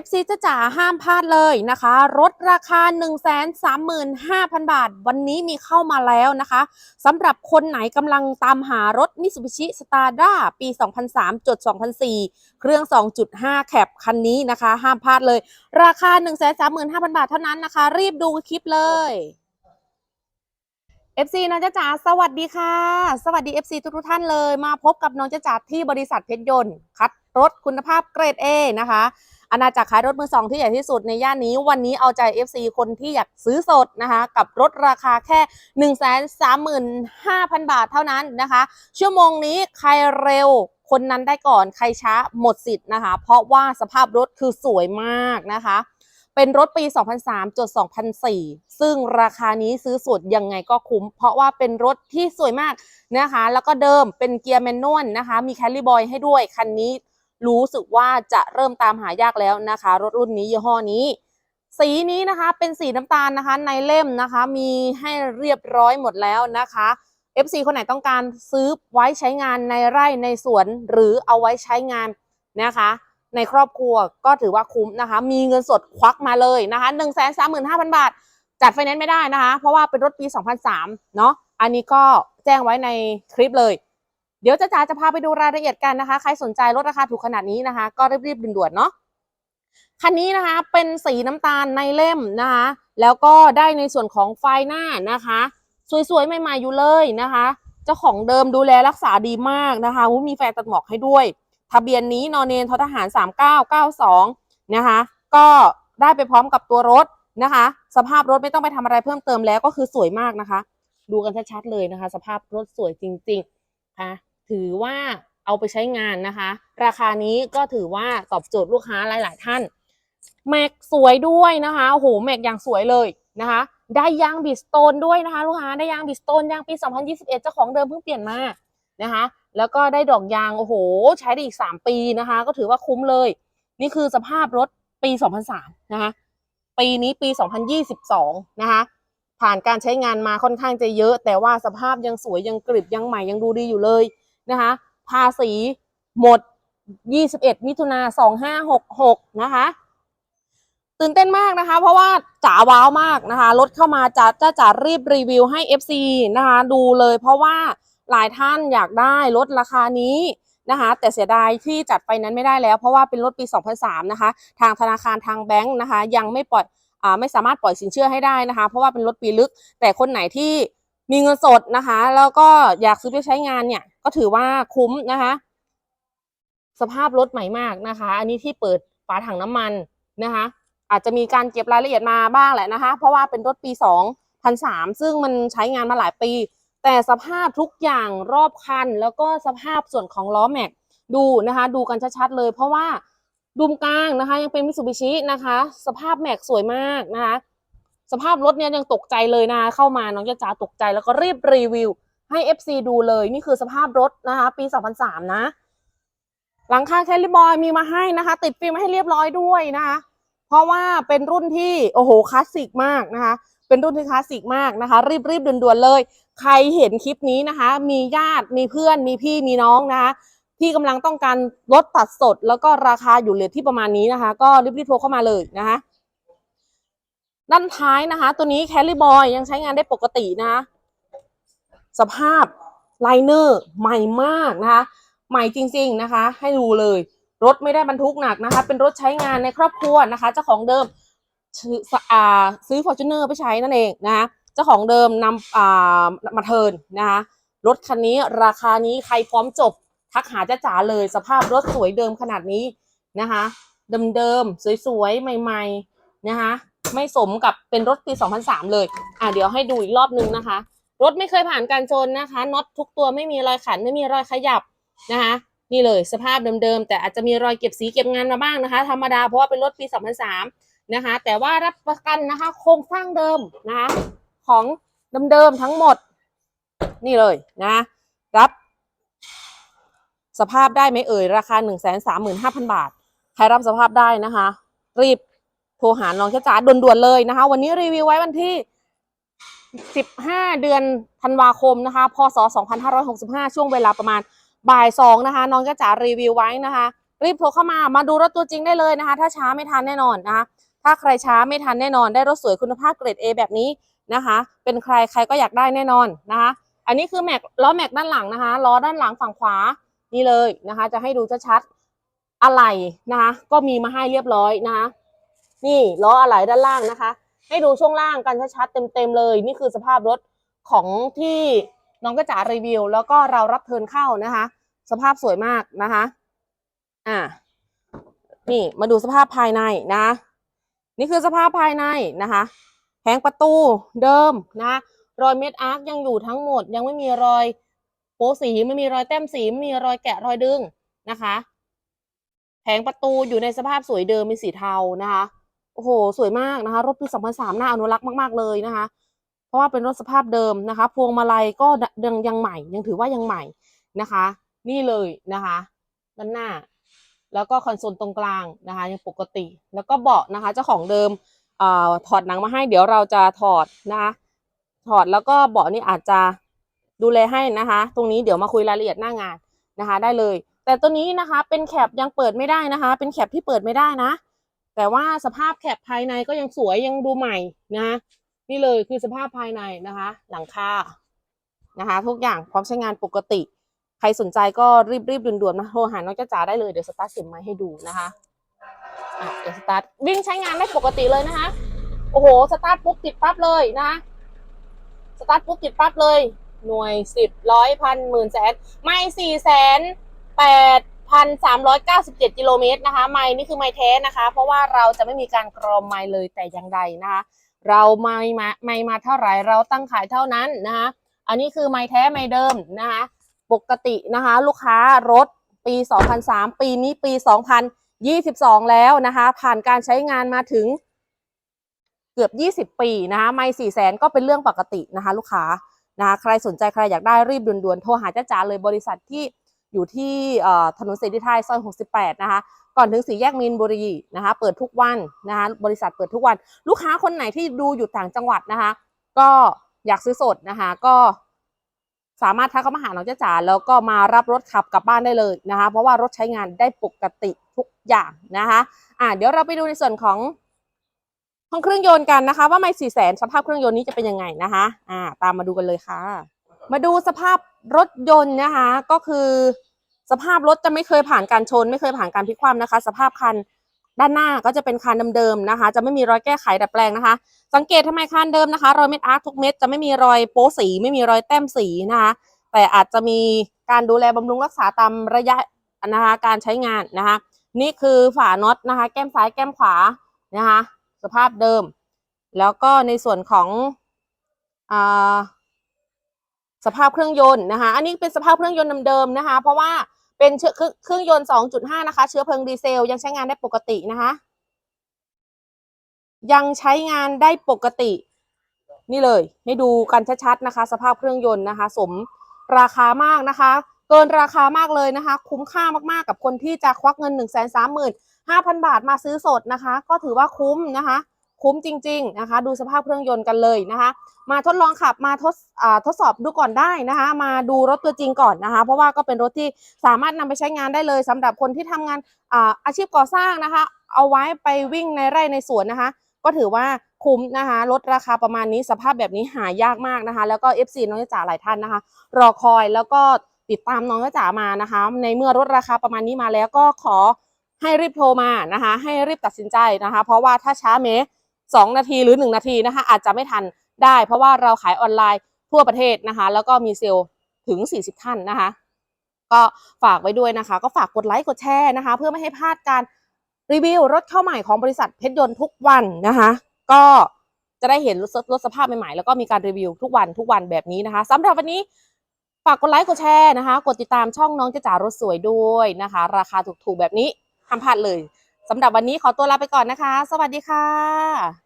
FC จะจ๋าห้ามพลาดเลยนะคะรถราคา 135,000 บาท วันนี้มีเข้ามาแล้วนะคะสำหรับคนไหนกำลังตามหารถ Mitsubishi Stradra ปี 2003จด2004 เครื่อง 2.5 แคปคันนี้นะคะ ห้ามพลาดเลย ราคา 135,000 บาทเท่านั้นนะคะ รีบดูคลิปเลย FC น้องจ๊ะจ๋าสวัสดีค่ะ สวัสดี FC ทุกท่านเลย มาพบกับน้องจ๊ะจ๋าที่บริษัทเพชรยนต์ คัดรถคุณภาพเกรด A นะคะ อาณาจักรขายรถมือสองที่ใหญ่ที่สุดในย่านนี้ วันนี้เอาใจ FC คนที่อยากซื้อสดนะคะ กับรถราคาแค่ 135,000 บาทเท่านั้นนะคะ ชั่วโมงนี้ใครเร็วคนนั้นได้ก่อนใครช้าหมดสิทธิ์นะคะ เพราะว่าสภาพรถคือสวยมากนะคะ เป็นรถปี 2003จด2004 ซึ่งราคานี้ซื้อสดยังไงก็คุ้ม เพราะว่าเป็นรถที่สวยมากนะคะ แล้วก็เดิมเป็นเกียร์แมนนวลนะคะ มีแคลริบอยให้ด้วยคันนี้ รู้สึกว่าจะเริ่มตามหายากแล้วนะคะ รถรุ่นนี้ยี่ห้อนี้ สีนี้นะคะเป็นสีน้ำตาลนะคะ ในเล่มนะคะ มีให้เรียบร้อยหมดแล้วนะคะ FC คนไหนต้องการซื้อไว้ใช้งานในไร่ในสวน หรือเอาไว้ใช้งานนะคะ ในครอบครัวก็ถือว่าคุ้มนะคะ มีเงินสดควักมาเลยนะคะ 1 3 5 0 0 0 บาท จัดไฟแนนซ์ไม่ได้นะคะ เพราะว่าเป็นรถปี 2003 เนาะอันนี้ก็แจ้งไว้ในคลิปเลย เดี๋ยวจะจ๋าจะพาไปดูรายละเอียดกันนะคะ ใครสนใจรถราคาถูกขนาดนี้นะคะ ก็รีบๆด่วนๆเนาะคันนี้นะคะเป็นสีน้ำตาลในเล่มนะคะ แล้วก็ได้ในส่วนของไฟหน้านะคะ สวยๆใหม่ๆอยู่เลยนะคะ เจ้าของเดิมดูแลรักษาดีมากนะคะมีแฟนตัดหมอกให้ด้วย ทะเบียนนี้นอนเนนททหาร 3992 นะคะ ก็ได้ไปพร้อมกับตัวรถนะคะ สภาพรถไม่ต้องไปทำอะไรเพิ่มเติมแล้วก็คือสวยมากนะคะ ดูกันชัดๆเลยนะคะ สภาพรถสวยจริงๆค่ะ ถือว่าเอาไปใช้งานนะคะ ราคานี้ก็ถือว่าตอบโจทย์ลูกค้าหลาย ๆ ท่านแม็กสวยด้วยนะคะโอ้โหแม็กอย่างสวยเลยนะคะ ได้ยางบิสโตนด้วยนะคะ ลูกค้าได้ยางบิสโตนยางปี 2021 เจ้าของเดิมเพิ่งเปลี่ยนมานะคะ แล้วก็ได้ดอกยางโอ้โห ใช้ได้อีก 3 ปีนะคะ ก็ถือว่าคุ้มเลย นี่คือสภาพรถปี 2003 นะคะ ปีนี้ปี 2022 นะคะ ผ่านการใช้งานมาค่อนข้างจะเยอะ แต่ว่าสภาพยังสวยยังกริบยังใหม่ยังดูดีอยู่เลย นะคะ ภาษีหมด 21 มิถุนา2566 นะคะ ตื่นเต้นมากนะคะ เพราะว่าจ๋าว้าวมากนะคะ รถเข้ามาจะจะจ๋ารีบรีวิวให้ FC นะคะ ดูเลยเพราะว่าหลายท่านอยากได้รถราคานี้นะคะแต่เสียดายที่จัดไฟนั้นไม่ได้แล้ว เพราะว่าเป็นรถปี 2003 นะคะ ทางธนาคารทางแบงค์นะคะ ยังไม่ปล่อยอไม่สามารถปล่อยสินเชื่อให้ได้นะคะ เพราะว่าเป็นรถปีลึก แต่คนไหนที่ มีเงินสดนะคะ แล้วก็อยากซื้อไปใช้งานเนี่ย ก็ถือว่าคุ้มนะคะ สภาพรถใหม่มากนะคะ อันนี้ที่เปิดฝาถังน้ำมันนะคะ อาจจะมีการเก็บรายละเอียดมาบ้างแหละนะคะ เพราะว่าเป็นรถปี2003ซึ่งมันใช้งานมาหลายปี แต่สภาพทุกอย่างรอบคัน แล้วก็สภาพส่วนของล้อแม็กดูนะคะ ดูกันชัดๆเลย เพราะว่าดุมกลางนะคะ ยังเป็นมิตซูบิชินะคะ สภาพแม็กสวยมากนะคะ สภาพรถเนี่ยยังตกใจเลยนะเข้ามาน้องจะจ๋าตกใจแล้วก็รีบรีวิว ให้ FC ดูเลยนี่คือสภาพรถนะคะ ปี 2003 นะ หลังคาแคลิบอยมีมาให้นะคะ ติดฟิล์มให้เรียบร้อยด้วยนะคะเพราะว่าเป็นรุ่นที่โอ้โหคลาสสิกมากนะคะ เป็นรุ่นที่คลาสสิกมากนะคะ รีบรีบด่วนๆเลย ใครเห็นคลิปนี้นะคะ มีญาติมีเพื่อนมีพี่มีน้องนะคะที่กำลังต้องการรถตัดสด แล้วก็ราคาอยู่เลทที่ประมาณนี้นะคะ ก็รีบๆโทรเข้ามาเลยนะคะ ด้านท้ายนะคะ ตัวนี้แคลรี่บอยยังใช้งานได้ปกตินะคะ สภาพไลเนอร์ใหม่มากนะคะ ใหม่จริง ๆนะคะ ให้ดูเลย รถไม่ได้บรรทุกหนักนะคะ เป็นรถใช้งานในครอบครัวนะคะ เจ้าของเดิมซื้ออซื้อฟอร์จูเนอร์ไปใช้นั่นเองนะคะเจ้าของเดิมนำมาเทินนะคะรถคันนี้ราคานี้ใครพร้อมจบ ทักหาจ้าจ๋าเลย สภาพรถสวยเดิมขนาดนี้นะคะ เดิมๆสวยๆใหม่ ๆนะคะ ไม่สมกับเป็นรถปี 2003 เลย อะเดี๋ยวให้ดูอีกรอบนึงนะคะ รถไม่เคยผ่านการชนนะคะน็อตทุกตัวไม่มีรอยขันไม่มีรอยขยับนะคะ นี่เลยสภาพเดิมๆ แต่อาจจะมีรอยเก็บสีเก็บงานมาบ้างนะคะ ธรรมดาเพราะว่าเป็นรถปี 2003 นะคะ แต่ว่ารับประกันนะคะ โครงสร้างเดิมนะคะของเดิมๆทั้งหมด นี่เลยนะ รับ สภาพได้ไหมเอ่ย ราคา 1 3 5 0 0 0 บาท ใครรับสภาพได้นะคะ รีบ ทรหาน้องจ้าจ๋าด่วนๆเลยนะคะ วันนี้รีวิวไว้วันที่ 15 เดือนธันวาคมนะคะ พศ 2565 ช่วงเวลาประมาณบ่ายสองนะคะ น้องจ้าจ๋ารีวิวไว้นะคะ รีบโทรเข้ามามาดูรถตัวจริงได้เลยนะคะ ถ้าช้าไม่ทันแน่นอนนะคะ ถ้าใครช้าไม่ทันแน่นอน ได้รถสวยคุณภาพเกรด A แบบนี้นะคะ เป็นใครใครก็อยากได้แน่นอนนะคะ อันนี้คือแม็กล้อแม็กด้านหลังนะคะล้อด้านหลังฝั่งขวานี่เลยนะคะ จะให้ดูชัดๆอะไหล่นะคะ ก็มีมาให้เรียบร้อยนะคะ นี่ล้ออะไหล่ด้านล่างนะคะ ให้ดูช่วงล่างกันชัดๆเต็มๆเลย นี่คือสภาพรถของที่น้องกระจ๋ารีวิว แล้วก็เรารับเทินเข้านะคะ สภาพสวยมากนะคะ อ่านี่มาดูสภาพภายในนะ นี่คือสภาพภายในนะคะแผงประตูเดิมนะรอยเม็ดอาร์คยังอยู่ทั้งหมด ยังไม่มีรอยโป๊สีไม่มีรอยแต้มสีไม่มีรอยแกะรอยดึงนะคะ แผงประตูอยู่ในสภาพสวยเดิมมีสีเทานะคะ โอ้โห สวยมากนะคะ รถปี 2003น่าอนุรักษ์มาก ๆ เลยนะคะ เพราะว่าเป็นรถสภาพเดิมนะคะ พวงมาลัยก็ยังยังใหม่ ยังถือว่ายังใหม่นะคะ นี่เลยนะคะด้านหน้า แล้วก็คอนโซลตรงกลางนะคะ ยังปกติ แล้วก็เบาะนะคะ เจ้าของเดิมเอ่อถอดหนังมาให้ เดี๋ยวเราจะถอดนะคะ ถอดแล้วก็เบาะนี่อาจจะดูแลให้นะคะ ตรงนี้เดี๋ยวมาคุยรายละเอียดหน้างานนะคะ ได้เลย แต่ตัวนี้นะคะ เป็นแคปยังเปิดไม่ได้นะคะ เป็นแคปที่เปิดไม่ได้นะ แต่ว่าสภาพแคปภายในก็ยังสวยยังดูใหม่นะนี่เลยคือสภาพภายในนะคะ หลังคานะคะ ทุกอย่างพร้อมใช้งานปกติ ใครสนใจก็รีบรีบด่วนๆมาโทรหาน้องจ้าจ๋าได้เลยเดี๋ยวสตาร์ทเสียงไม้ให้ดูนะคะอะเดี๋ยวสตาร์ทวิ่งใช้งานได้ปกติเลยนะคะโอ้โหสตาร์ทปุ๊บติดปั๊บเลยนะคะสตาร์ทปุ๊บติดปั๊บเลย หน่วยสิบร้อยพันหมื่นแสนไม่สี่แสนแปด พันสามร้อยเก้าสิบเจ็ดกิโลเมตรนะคะไม่นี่คือไม่แท้นะคะ เพราะว่าเราจะไม่มีการกรอมไม่เลยแต่อย่างใดนะคะ เราไม่มาไม่มาเท่าไหร่เราตั้งขายเท่านั้นนะคะอันนี้คือไม่แท้ไม่เดิมนะคะ ปกตินะคะ ลูกค้ารถปี 2003 ปีนี้ปี 2022 แล้วนะคะ ผ่านการใช้งานมาถึงเกือบ 20 ปีนะคะไม่4 0 0แสนก็เป็นเรื่องปกตินะคะ ลูกค้านะคะใครสนใจใครอยากได้รีบด่วนๆโทรหาจ้าจ๋าเลยบริษัทที่ อยู่ที่ถนนเสรีไทยซอย 68 นะคะ ก่อนถึงสี่แยกมีนบุรีนะคะ เปิดทุกวันนะคะ บริษัทเปิดทุกวัน ลูกค้าคนไหนที่ดูอยู่ต่างจังหวัดนะคะ ก็อยากซื้อสดนะคะ ก็สามารถทักเข้ามาหาน้องจ้าจ๋าแล้วก็มารับรถขับกลับบ้านได้เลยนะคะ เพราะว่ารถใช้งานได้ปกติทุกอย่างนะคะ อ่าเดี๋ยวเราไปดูในส่วนของห้องเครื่องยนต์กันนะคะ ว่าไม่สี่แสนสภาพเครื่องยนต์นี้จะเป็นยังไงนะคะ อ่า ตามมาดูกันเลยค่ะ มาดูสภาพรถยนต์นะคะ ก็คือสภาพรถจะไม่เคยผ่านการชน ไม่เคยผ่านการพลิกคว่ำนะคะ สภาพคันด้านหน้าก็จะเป็นคันเดิมๆนะคะ จะไม่มีรอยแก้ไขดัดแปลงนะคะ สังเกตทำไมคันเดิมนะคะรอยเม็ดอาร์คทุกเม็ดจะไม่มีรอยโป๊สี ไม่มีรอยแต้มสีนะคะ แต่อาจจะมีการดูแลบำรุงรักษาตามระยะนะคะการใช้งานนะคะ นี่คือฝาน็อตนะคะ แก้มซ้ายแก้มขวานะคะ สภาพเดิม แล้วก็ในส่วนของอ่า สภาพเครื่องยนต์นะคะ อันนี้เป็นสภาพเครื่องยนต์เดิมๆนะคะ เพราะว่าเป็นเชื้อเครื่องยนต์ 2.5 นะคะ เชื้อเพลิงดีเซล ยังใช้งานได้ปกตินะคะ ยังใช้งานได้ปกติ นี่เลย ให้ดูกันชัดๆนะคะ สภาพเครื่องยนต์นะคะ สมราคามากนะคะ เกินราคามากเลยนะคะ คุ้มค่ามากๆกับคนที่จะควักเงิน 1 3 5 0 0 0บาทมาซื้อสดนะคะ ก็ถือว่าคุ้มนะคะ คุ้มจริง ๆนะคะ ดูสภาพเครื่องยนต์กันเลยนะคะ มาทดลองขับมาทดทดสอบดูก่อนได้นะคะ มาดูรถตัวจริงก่อนนะคะ เพราะว่าก็เป็นรถที่สามารถนำไปใช้งานได้เลยสำหรับคนที่ทำงานอาอาชีพก่อสร้างนะคะ เอาไว้ไปวิ่งในไร่ในสวนนะคะ ก็ถือว่าคุ้มนะคะลดราคาประมาณนี้สภาพแบบนี้หายากมากนะคะ แล้วก็ FC น้องจ๋าหลายท่านนะคะ รอคอยแล้วก็ติดตามน้องจ๋ามานะคะ ในเมื่อลดราคาประมาณนี้มาแล้วก็ขอให้รีบโทรมานะคะ ให้รีบตัดสินใจนะคะ เพราะว่าถ้าช้าเม สองนาทีหรือหนึ่งนาทีนะคะ อาจจะไม่ทันได้ เพราะว่าเราขายออนไลน์ทั่วประเทศนะคะ แล้วก็มีเซลล์ถึง 40 ท่านนะคะ ก็ฝากไว้ด้วยนะคะ ก็ฝากกดไลค์กดแชร์นะคะ เพื่อไม่ให้พลาดการรีวิวรถเข้าใหม่ของบริษัทเพชรยนต์ทุกวันนะคะ ก็จะได้เห็นรถรถสภาพใหม่ๆ แล้วก็มีการรีวิวทุกวันทุกวันแบบนี้นะคะสำหรับวันนี้ฝากกดไลค์กดแชร์นะคะ กดติดตามช่องน้องเจ๊จ๋ารถสวยด้วยนะคะ ราคาถูกๆแบบนี้ห้ามพลาดเลยสำหรับวันนี้ขอตัวลาไปก่อนนะคะ สวัสดีค่ะ